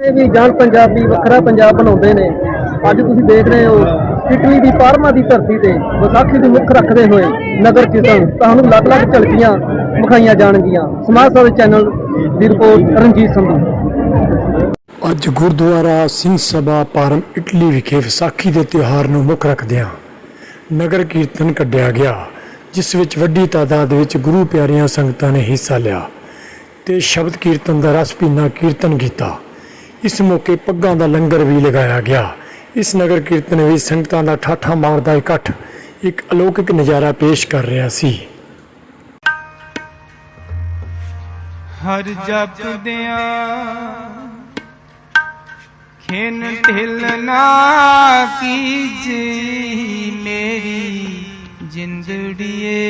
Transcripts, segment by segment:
ਇਹ ਵੀ ਜਾਨ ਪੰਜਾਬੀ ਵੱਖਰਾ ਪੰਜਾਬ ਬਣਾਉਂਦੇ ਨੇ। ਅੱਜ ਤੁਸੀਂ ਦੇਖ ਰਹੇ ਹੋ, ਇਟਲੀ ਦੀ ਪਾਰਮਾ ਦੀ ਧਰਤੀ ਤੇ ਵਿਸਾਖੀ ਦੀ ਮੁੱਖ ਰੱਖਦੇ ਹੋਏ ਨਗਰ ਕੀਰਤਨ ਤੁਹਾਨੂੰ ਅਲੱਗ-ਅਲੱਗ ਝਲਕੀਆਂ ਵਿਖਾਈਆਂ ਜਾਣਗੀਆਂ। ਸਮਾਜ ਸੇਵਾ ਚੈਨਲ ਦੀ ਰਿਪੋਰਟ ਰਣਜੀਤ ਸੰਧੂ। ਅੱਜ ਗੁਰਦੁਆਰਾ ਸਿੰਘ ਸਭਾ ਪਾਰਮ ਇਟਲੀ ਵਿਖੇ ਵਿਸਾਖੀ ਦੇ ਤਿਉਹਾਰ ਨੂੰ ਮੁੱਖ ਰੱਖਦਿਆਂ ਨਗਰ ਕੀਰਤਨ ਕੱਢਿਆ ਗਿਆ, ਜਿਸ ਵਿੱਚ ਵੱਡੀ ਤਾਦਾਦ ਵਿੱਚ ਗੁਰੂ ਪਿਆਰੀਆਂ ਸੰਗਤਾਂ ਨੇ ਹਿੱਸਾ ਲਿਆ ਤੇ ਸ਼ਬਦ ਕੀਰਤਨ ਦਾ ਰਸ ਭਿੰਨਾ ਕੀਰਤਨ ਕੀਤਾ। ਇਸ ਮੌਕੇ ਪੱਗਾਂ ਦਾ ਲੰਗਰ ਵੀ ਲਗਾਇਆ ਗਿਆ। ਇਸ ਨਗਰ ਕੀਰਤਨ ਵਿੱਚ ਸੰਗਤਾਂ ਦਾ ਠਾਠਾ ਮਾਰਦਾ ਇਕੱਠ ਇੱਕ ਅਲੌਕਿਕ ਨਜ਼ਾਰਾ ਪੇਸ਼ ਕਰ ਰਿਹਾ ਸੀ। ਹਰ ਜਪਦਿਆਂ ਖਿਨ ਢਿਲ ਕੀਜੀ ਮੇਰੀ ਜਿੰਦੜੀਏ।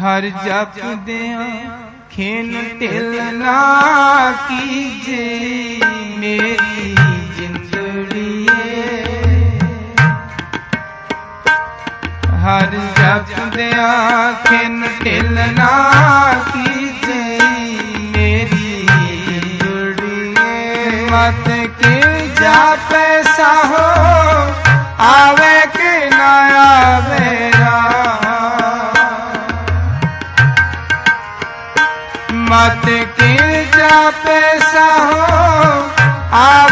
ਹਰ ਜਪਦਿਆਂ ਖਿਨ ਢਿਲ ਨਾ ਕੀਜੀ ਮੇਰੀ ਜਿੰਦੜੀਏ। ਹਰ ਜਪਦਿਆਂ ਖਿਨ ਢਿਲ ਨਾ ਕੀਜੇ ਮੇਰੀ ਜੁੜੀਏ ਮਤ ਕੇ ਜਾਪੈ ਸਾਹੋ ਆਵੇ ਕਿ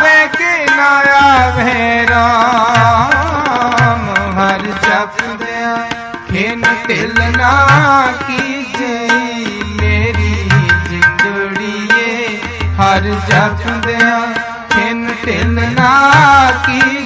ਆਵੇ ਕਿ ਨਾ ਆਵੇ ਰਾਮ? ਹਰ ਜਪਦਿਆਂ ਖਿਨ ਢਿਲ ਨਾ ਕੀਜੇ ਮੇਰੀ ਜਿੰਦੜੀਏ ਹਰ ਜਪਦਿਆਂ ਖਿਨ ਤਿਲ ਨਾ ਕੀਜੇ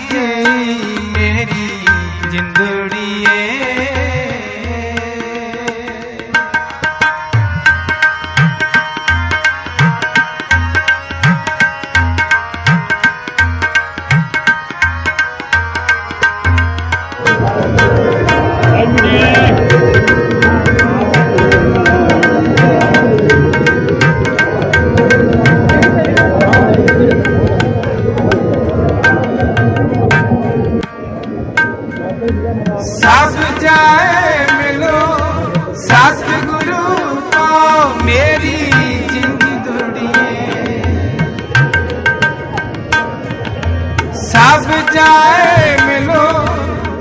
ਜਾਏ ਮਿਲੋ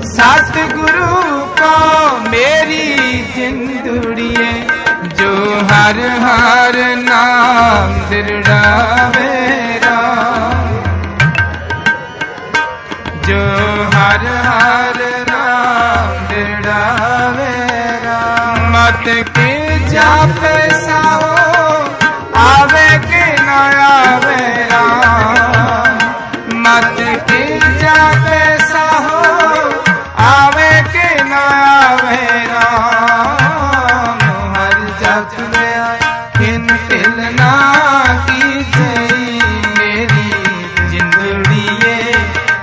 ਸਤਿਗੁਰੂ ਕੋ ਮੇਰੀ ਜਿੰਦੜੀਏ, ਜੋ ਹਰ ਹਰ ਨਾਮ ਦਿਰੜਾਵੇ ਰਾਮ ਜੋ ਹਰ ਹਰ ਨਾਮ ਦਿੜਾਵੇ ਰਾਮ ਮਤ ਕੇ ਜਾਪੇ ਸਾਹੋ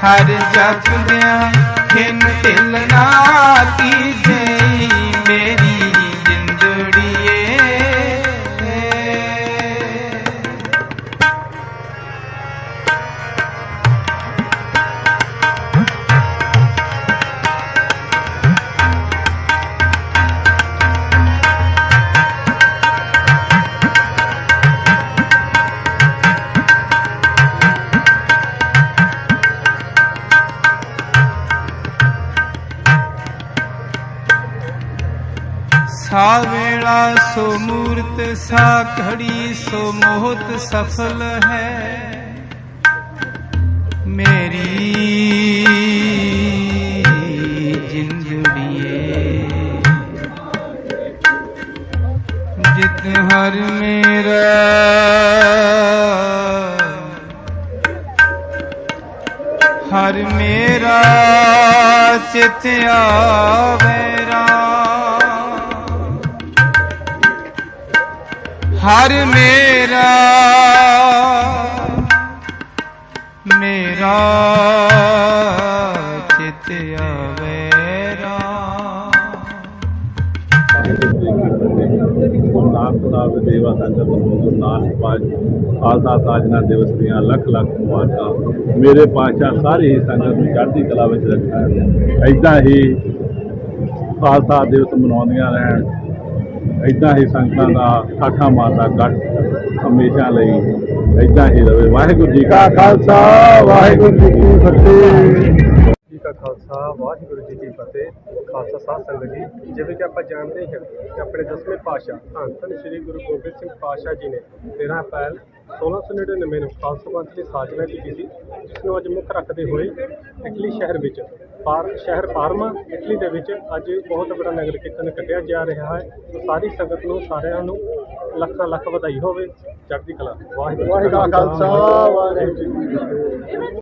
ਹਰ ਜਪਦਿਆਂ ਖਿਨ ਢਿਲ ਨਾ ਕੀਜੇ। ਸਾ ਵੇਲਾ ਸੋ ਮੂਰਤ ਸਾ ਘੜੀ ਸੋ ਮੋਹਤ ਸਫਲ ਹੈ। ਮੇਰੀ ਜਿੰਦੜੀਏ, ਜਿਤ ਹਰ ਮੇਰਾ। ਹਰ ਮੇਰਾ ਚਿਤ ਆਵੇ ਰਾਮ। ਹਰ ਮੇਰਾ ਮੇਰਾ ਚਿਤ ਆਵੇ ਰਾਮ ਨਾਨਕਨਾਥ ਦੇਵਾ ਸੰਗਤ ਨੂੰ ਗੁਰੂ ਨਾਨਕ ਪਾਜ ਖਾਲਸਾ ਸਾਜਨਾ ਦਿਵਸ ਦੀਆਂ ਲੱਖ ਲੱਖ ਮੁਬਾਰਕਾਂ। ਮੇਰੇ ਪਾਤਸ਼ਾਹ ਸਾਰੇ ਹੀ ਸੰਗਤ ਨੂੰ ਚੜ੍ਹਦੀ ਕਲਾ ਵਿੱਚ ਰੱਖਣ ਐਦਾਂ ਹੀ ਖਾਲਸਾ ਦਿਵਸ ਮਨਾਉਂਦੀਆਂ ਰਹਿਣ। ਇਦਾਂ ਹੀ ਸੰਗਤਾਂ ਦਾ ਠਾਠਾ ਮਾਤਾ ਗੱਠ ਹਮੇਸ਼ਾ ਲਈ ਇਦਾਂ ਹੀ ਰਵੇ। ਵਾਹਿਗੁਰੂ ਜੀ ਕਾ ਖਾਲਸਾ, ਵਾਹਿਗੁਰੂ ਜੀ ਕੀ ਫਤਿਹ। ਖਾਲਸਾ, ਵਾਹਿਗੁਰੂ ਜੀ ਕੀ ਫਤਿਹ, ਖਾਲਸਾ ਸਾਧ ਸੰਗਤ ਜੀ। ਜਿਵੇਂ ਕਿ ਆਪਾਂ ਜਾਣਦੇ ਹਾਂ ਕਿ ਆਪਣੇ ਦਸਵੇਂ ਪਾਤਸ਼ਾਹ ਧੰਨ ਧੰਨ ਸ੍ਰੀ ਗੁਰੂ ਗੋਬਿੰਦ ਸਿੰਘ ਪਾਤਸ਼ਾਹ ਜੀ ਨੇ 13 ਅਪ੍ਰੈਲ 1699 ਨੂੰ ਖਾਲਸਾ ਪੰਥ ਦੀ ਸਾਜਨਾ ਕੀਤੀ ਸੀ, ਜਿਸ ਨੂੰ ਅੱਜ ਮੁੱਖ ਰੱਖਦੇ ਹੋਏ ਇਟਲੀ ਸ਼ਹਿਰ ਵਿੱਚ ਪਾਰ ਸ਼ਹਿਰ ਪਾਰਮਾ ਇਟਲੀ ਦੇ ਵਿੱਚ ਅੱਜ ਬਹੁਤ ਵੱਡਾ ਨਗਰ ਕੀਰਤਨ ਕੱਢਿਆ ਜਾ ਰਿਹਾ ਹੈ। ਸਾਰੀ ਸੰਗਤ ਨੂੰ ਸਾਰਿਆਂ ਨੂੰ ਲੱਖਾਂ ਲੱਖ ਵਧਾਈ ਹੋਵੇ। ਚੜ੍ਹਦੀ ਕਲਾ। ਵਾਹਿਗੁਰੂ ਜੀ ਕਾ ਖਾਲਸਾ। ਵਾਹਿਗੁਰੂ ਜੀ ਕੀ ਫਤਿਹ।